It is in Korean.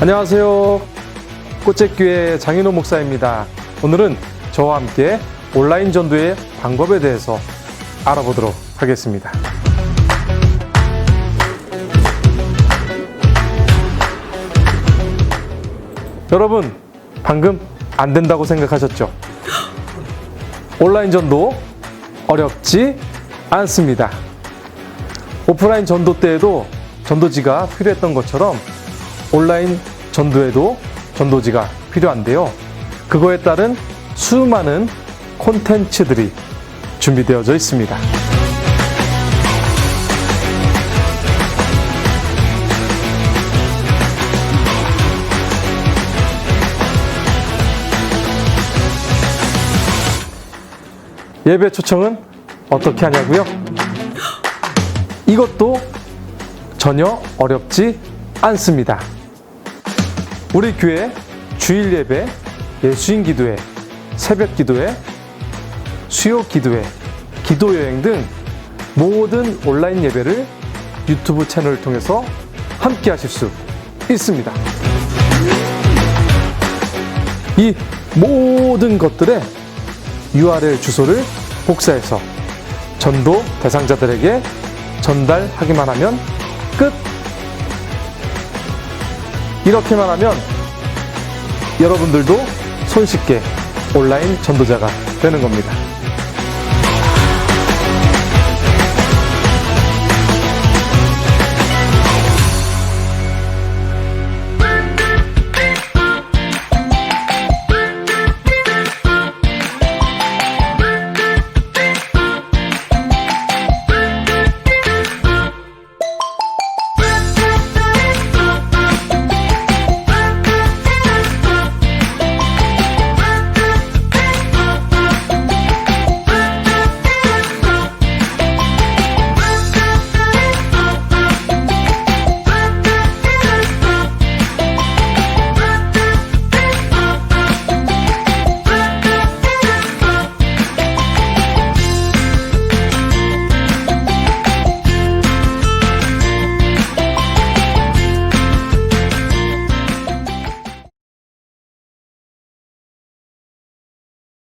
안녕하세요. 꽃제교회 장인호 목사입니다. 오늘은 저와 함께 온라인 전도의 방법에 대해서 알아보도록 하겠습니다. 여러분, 방금 안 된다고 생각하셨죠? 온라인 전도 어렵지 않습니다. 오프라인 전도 때에도 전도지가 필요했던 것처럼 온라인 전도에도 전도지가 필요한데요. 그거에 따른 수많은 콘텐츠들이 준비되어져 있습니다. 예배 초청은 어떻게 하냐고요? 이것도 전혀 어렵지 않습니다. 우리 교회 주일 예배, 예수인 기도회, 새벽 기도회, 수요 기도회, 기도 여행 등 모든 온라인 예배를 유튜브 채널을 통해서 함께 하실 수 있습니다. 이 모든 것들의 URL 주소를 복사해서 전도 대상자들에게 전달하기만 하면 끝! 이렇게만 하면 여러분들도 손쉽게 온라인 전도자가 되는 겁니다.